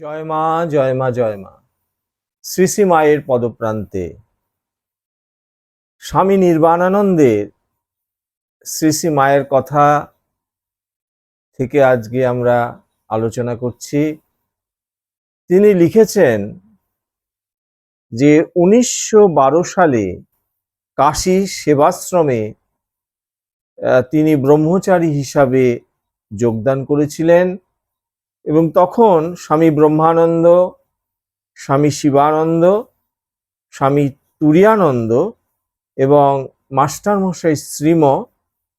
জয় মা জয় মা জয় মা। শ্রী মায়ের পদপ্রান্তে স্বামী নির্বাণানন্দের শ্রী শ্রী মায়ের কথা থেকে আজকে আমরা আলোচনা করছি। তিনি লিখেছেন যে উনিশশো বারো সালে কাশী সেবাশ্রমে তিনি ব্রহ্মচারী হিসাবে যোগদান করেছিলেন। এবং তখন স্বামী ব্রহ্মানন্দ, স্বামী শিবানন্দ, স্বামী তুরিয়ানন্দ এবং মাস্টারমশাই শ্রীম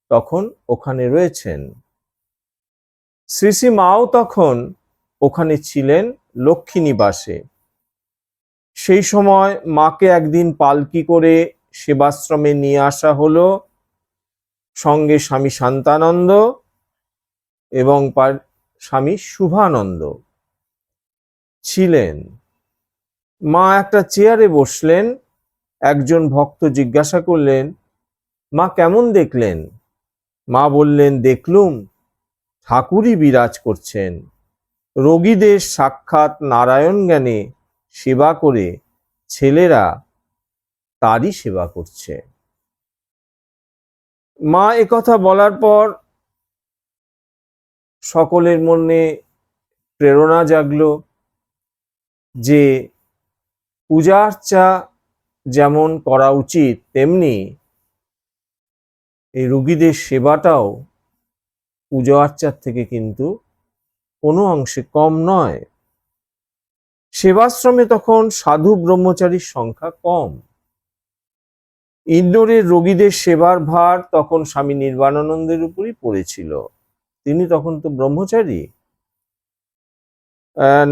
তখন ওখানে রয়েছেন। শ্রী শ্রী মাও তখন ওখানে ছিলেন লক্ষ্মী নিবাসে সেই সময় মাকে একদিন পালকি করে সেবাশ্রমে নিয়ে আসা হলো। সঙ্গে স্বামী শান্তানন্দ এবং স্বামী শুভানন্দ ছিলেন। মা একটা চেয়ারে বসলেন, একজন ভক্ত জিজ্ঞাসা করলেন, মা কেমন দেখলেন? মা বললেন, দেখলুম, ঠাকুরই বিরাজ করছেন। রোগীদের সাক্ষাৎ নারায়ণ জ্ঞানে সেবা করে ছেলেরা তারই সেবা করছে। মা একথা বলার পর সকলের মনে প্রেরণা জাগলো যে পূজা আর্চা যেমন করা উচিত, তেমনি এই রুগীদের সেবাটাও পূজা আর্চার থেকে কিন্তু কোনো অংশে কম নয়। সেবাশ্রমে তখন সাধু ব্রহ্মচারীর সংখ্যা কম। ইন্দোরের রোগীদের সেবার ভার তখন স্বামী নির্বাণানন্দের উপরই পড়েছিল। তিনি তখন তো ব্রহ্মচারী।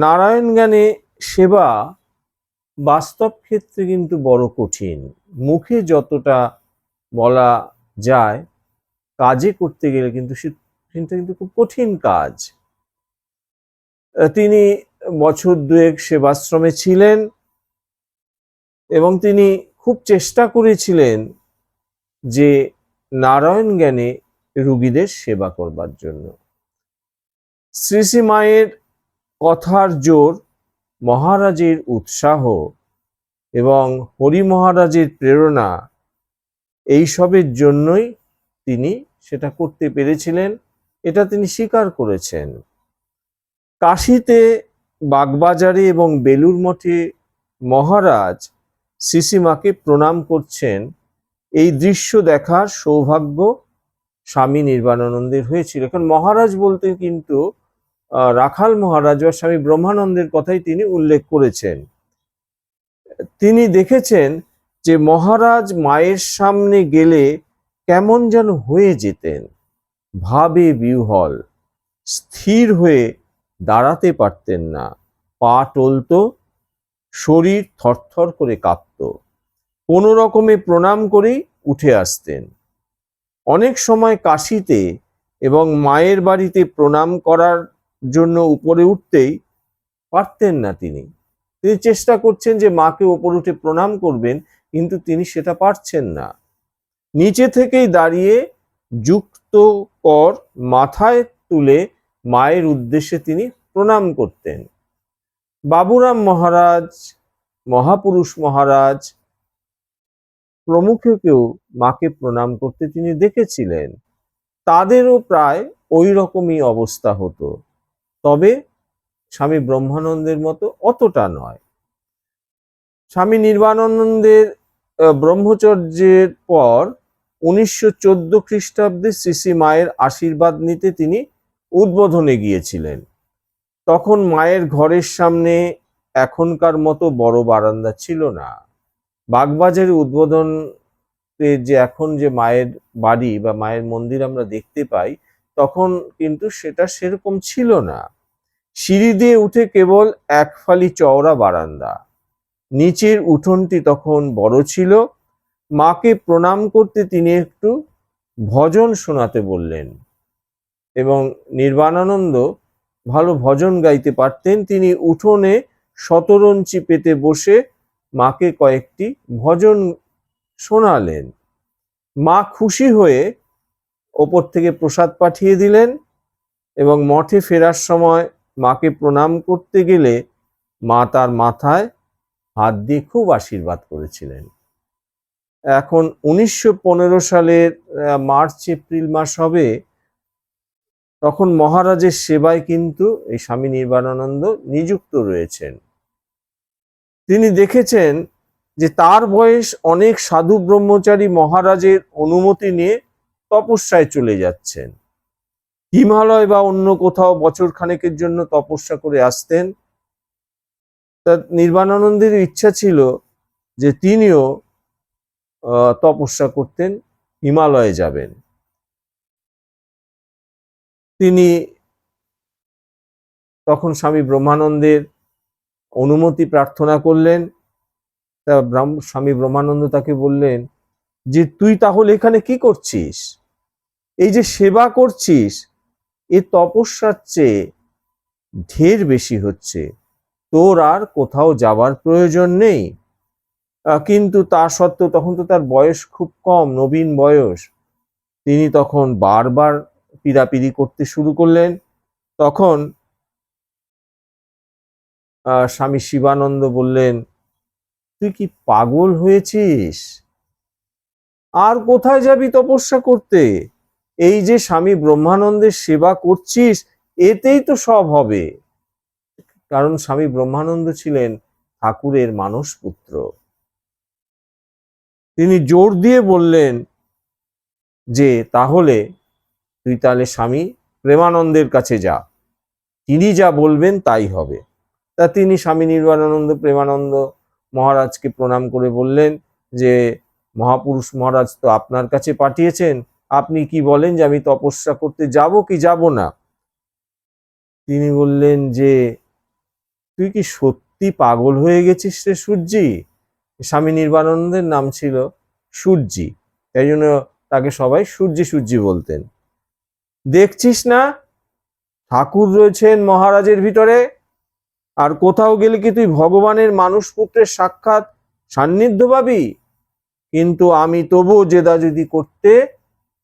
নারায়ণ জ্ঞানে সেবা বাস্তব ক্ষেত্রে কিন্তু বড় কঠিন। মুখে যতটা বলা যায়, কাজে করতে গেলে কিন্তু সে কিন্তু কিন্তু খুব কঠিন কাজ। তিনি বছর দুয়েক সেবাশ্রমে ছিলেন এবং তিনি খুব চেষ্টা করেছিলেন যে নারায়ণ জ্ঞানে রুগীদের সেবা করবার জন্য। শ্রী শ্রী মায়ের কথার জোর মহারাজের উৎসাহ এবং হরি মহারাজের প্রেরণা এইসবের জন্যই তিনি সেটা করতে পেরেছিলেন, এটা তিনি স্বীকার করেছেন। কাশীতে বাগবাজারে এবং বেলুর মঠে মহারাজ শ্রীশ্রীমাকে প্রণাম করছেন। এই দৃশ্য দেখার সৌভাগ্য স্বামী নির্বাণানন্দের হয়েছিল। এখন মহারাজ বলতে কিন্তু রাখাল মহারাজ বা স্বামী ব্রহ্মানন্দের কথাই তিনি উল্লেখ করেছেন। তিনি দেখেছেন যে মহারাজ মায়ের সামনে গেলে কেমন যেন হয়ে যেতেন, ভাবে বিহ্বল, স্থির হয়ে দাঁড়াতে পারতেন না। পা টলত, শরীর থরথর করে কাঁপত। কোনো রকমে প্রণাম করেই উঠে আসতেন। অনেক সময় কাশিতে এবং মায়ের বাড়িতে প্রণাম করার জন্য উপরে উঠতেই পারতেন না তিনি। তিনি চেষ্টা করছেন যে মাকে ওপর উঠে প্রণাম করবেন, কিন্তু তিনি সেটা পারছেন না। নিচে থেকেই দাঁড়িয়ে যুক্ত কর মাথায় তুলে মায়ের উদ্দেশ্যে তিনি প্রণাম করতেন। বাবুরাম মহারাজ, মহাপুরুষ মহারাজ প্রমুখকেও মাকে প্রণাম করতে তিনি দেখেছিলেন। তাদেরও প্রায় ওই রকমই অবস্থা হতো। তবে স্বামী ব্রহ্মানন্দের মতো অতটা নয়। স্বামী নির্বাণানন্দের ব্রহ্মচর্যের পর উনিশশো চোদ্দ খ্রিস্টাব্দে শ্রী মায়ের আশীর্বাদ নিতে তিনি উদ্বোধনে গিয়েছিলেন। তখন মায়ের ঘরের সামনে এখনকার মতো বড় বারান্দা ছিল না। বাগবাজারে উদ্বোধন যে এখন যে মায়ের বাড়ি বা মায়ের মন্দির আমরা দেখতে পাই, তখন কিন্তু সেটা সেরকম ছিল না। সিঁড়ি দিয়ে উঠে কেবল এক ফালি চওড়া বারান্দা। নিচের উঠোনটি তখন বড় ছিল। মাকে প্রণাম করতে তিনি একটু ভজন শোনাতে বললেন এবং নির্বাণানন্দ ভালো ভজন গাইতে পারতেন। তিনি উঠোনে শতরঞ্চি পেতে বসে মাকে কয়েকটি ভজন শোনালেন। মা খুশি হয়ে ওপর থেকে প্রসাদ পাঠিয়ে দিলেন এবং মঠে ফেরার সময় মাকে প্রণাম করতে গেলে মা তার মাথায় হাত দিয়ে খুব আশীর্বাদ করেছিলেন। এখন উনিশশো পনেরো সালের মার্চ, এপ্রিল মাস হবে। তখন মহারাজের সেবায় কিন্তু এই স্বামী নির্বাণানন্দ নিযুক্ত রয়েছেন। তিনি দেখেছেন যে তার বয়স অনেক সাধু ব্রহ্মচারী মহারাজের অনুমতি নিয়ে তপস্যায় চলে যাচ্ছেন। হিমালয় বা অন্য কোথাও বছর খানেকের জন্য তপস্যা করে আসতেন। তার নির্বাণানন্দের ইচ্ছা ছিল যে তিনিও তপস্যা করতেন, হিমালয়ে যাবেন। তিনি তখন স্বামী ব্রহ্মানন্দের অনুমতি প্রার্থনা করলেন। তা স্বামী ব্রহ্মানন্দ তাকে বললেন, যে তুই তাহলে এখানে কি করছিস? এই যে সেবা করছিস, এ তপস্যার চেয়ে ঢের বেশি হচ্ছে। তোর আর কোথাও যাবার প্রয়োজন নেই। কিন্তু তা সত্ত্বেও তখন তো তার বয়স খুব কম, নবীন বয়স। তিনি তখন বারবার পিড়াপিড়ি করতে শুরু করলেন। তখন স্বামী শিবানন্দ বললেন, তুই কি পাগল হয়েছিস? আর কোথায় যাবি তপস্যা করতে? এই যে স্বামী ব্রহ্মানন্দের সেবা করছিস, এতেই তো সব হবে। কারণ স্বামী ব্রহ্মানন্দ ছিলেন ঠাকুরের মানস পুত্র তিনি জোর দিয়ে বললেন, যে, তাহলে তুই তাহলে স্বামী প্রেমানন্দের কাছে যা। তিনি যা বলবেন তাই হবে। তা তিনি স্বামী নির্বাণানন্দ প্রেমানন্দ মহারাজকে প্রণাম করে বললেন যে, মহাপুরুষ মহারাজ তো আপনার কাছে পাঠিয়েছেন। আপনি কি বলেন যে আমি তপস্যা করতে যাব কি যাব না? তিনি বললেন যে, তুই কি সত্যি পাগল হয়ে গেছিস রে সূর্যি? স্বামী নির্বাণানন্দের নাম ছিল সূর্যি। তাই জন্য তাকে সবাই সূর্যি সূর্যি বলতেন। দেখছিস না? ঠাকুর রয়েছেন মহারাজের ভিতরে? আর কোথাও গেলে কি তুই ভগবানের মানুষ পুত্রের সাক্ষাৎ সান্নিধ্য পাবি? কিন্তু আমি তবুও জেদাজেদি করতে,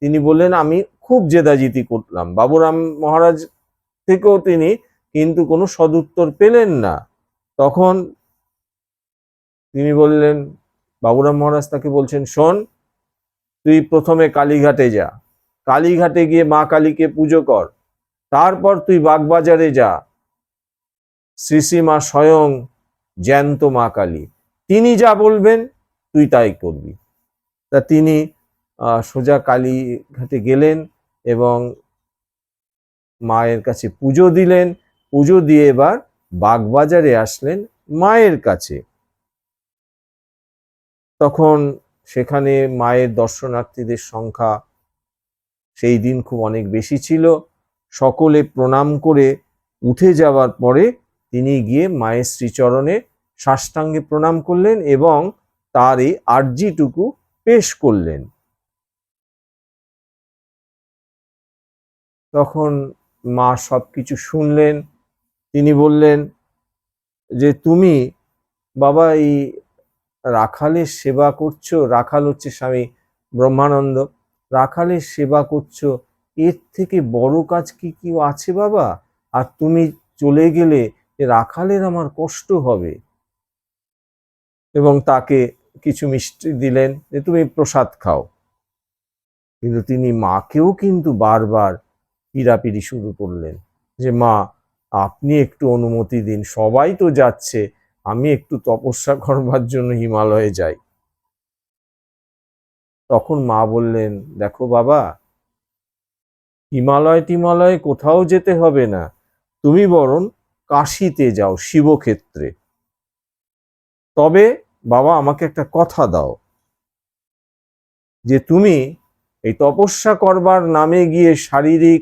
তিনি বললেন, আমি খুব জেদাজিতি করলাম। বাবুরাম মহারাজ থেকেও তিনি কিন্তু কোনো সদুত্তর পেলেন না। তখন তিনি বললেন, বাবুরাম মহারাজ তাকে বলছেন, শোন, তুই প্রথমে কালীঘাটে যা। কালীঘাটে গিয়ে মা কালীকে পুজো কর। তারপর তুই বাগবাজারে যা। শ্রী শ্রী মা স্বয়ং জ্যান্ত মা কালী। তিনি যা বলবেন, তুই তাই করবি। তা তিনি সোজা কালীঘাটে গেলেন এবং মায়ের কাছে পুজো দিলেন। পুজো দিয়ে এবার বাগবাজারে আসলেন মায়ের কাছে। তখন সেখানে মায়ের দর্শনার্থীদের সংখ্যা সেই দিন খুব অনেক বেশি ছিল। সকলে প্রণাম করে উঠে যাওয়ার পরে তিনি গিয়ে মায়ের শ্রীচরণে সাষ্টাঙ্গে প্রণাম করলেন এবং তার এই আর্জিটুকু পেশ করলেন। তখন মা সব কিছু শুনলেন, তিনি বললেন, যে তুমি বাবা এই রাখালের সেবা করছ, রাখাল হচ্ছে স্বামী ব্রহ্মানন্দ, রাখালের সেবা করছ, এর থেকে বড় কাজ কি কি আছে বাবা? আর তুমি চলে গেলে রাখালের আমার কষ্ট হবে। এবং তাকে কিছু মিষ্টি দিলেন যে, তুমি প্রসাদ খাও। কিন্তু তিনি মাকেও কিন্তু বারবার পিড়াপিড়ি শুরু করলেন যে, মা, আপনি একটু অনুমতি দিন, সবাই তো যাচ্ছে, আমি একটু তপস্যা করবার জন্য হিমালয়ে যাই। তখন মা বললেন, দেখো বাবা হিমালয় টিমালয়ে কোথাও যেতে হবে না, তুমি বরং কাশিতে যাও, শিবক্ষেত্রে। তবে বাবা, আমাকে একটা কথা দাও। যে তুমি এই তপস্যা করবার নামে গিয়ে শারীরিক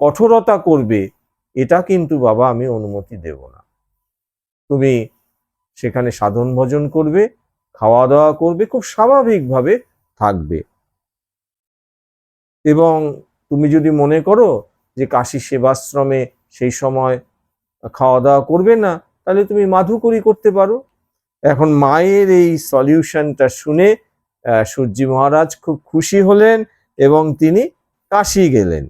কঠোরতা করবে, এটা কিন্তু বাবা, আমি অনুমতি দেব না। তুমি সেখানে সাধন ভজন করবে খাওয়া দাওয়া করবে, খুব স্বাভাবিকভাবে থাকবে। এবং তুমি যদি মনে করো যে কাশী সেবাশ্রমে সেই সময় খাওয়া দাওয়া করবে না, তাহলে তুমি মাধুকরি করতে পারো। এখন মায়ের এই সলিউশনটা শুনে সূর্যি মহারাজ খুব খুশি হলেন এবং তিনি কাশি গেলেন।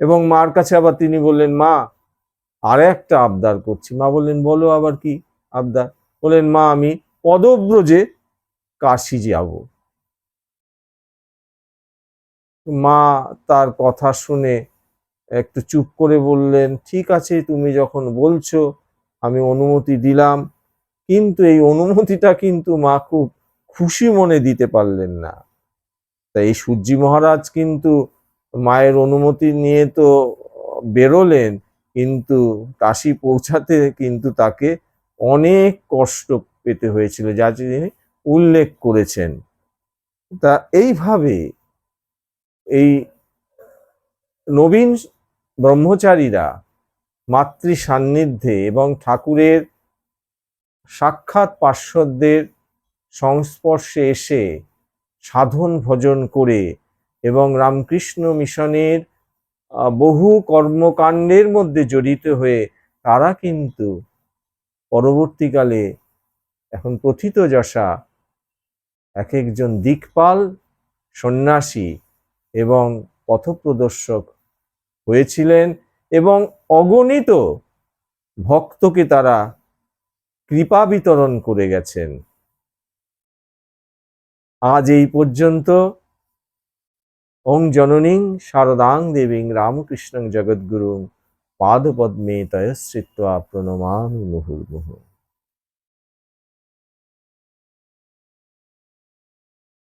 এবং মার কাছে আবার তিনি বললেন, মা, আর একটা আবদার করছি। মা বললেন, বলো আবার কি আবদার? বললেন, মা, আমি পদব্রজে কাশি যাব। মা তার কথা শুনে একটু চুপ করে বললেন, ঠিক আছে, তুমি যখন বলছো, আমি অনুমতি দিলাম। কিন্তু এই অনুমতিটা কিন্তু মা খুব খুশি মনে দিতে পারলেন না। তাই এই সূর্যি মহারাজ কিন্তু মায়ের অনুমতি নিয়ে তো বেরোলেন, কিন্তু কাশি পৌঁছাতে কিন্তু তাকে অনেক কষ্ট পেতে হয়েছিল, যা তিনি উল্লেখ করেছেন। তা এইভাবে এই নবীন ব্রহ্মচারীরা মাতৃ সান্নিধ্যে এবং ঠাকুরের সাক্ষাৎ পার্শ্বদের সংস্পর্শে এসে সাধন ভজন করে এবং রামকৃষ্ণ মিশনের বহু কর্মকাণ্ডের মধ্যে জড়িত হয়ে তারা কিন্তু পরবর্তীকালে এখন প্রথিত যশা এক একজন দিকপাল সন্ন্যাসী এবং পথপ্রদর্শক হয়েছিলেন এবং অগণিত ভক্তকে তারা কৃপা বিতরণ করে গেছেন। আজ এই পর্যন্ত। ওং জননীং শারদাং দেবীং রামকৃষ্ণং জগদ্গুরুং পাদপদ্মে তয়শ্রিত্বা প্রণমামি মুহুর্মুহুঃ।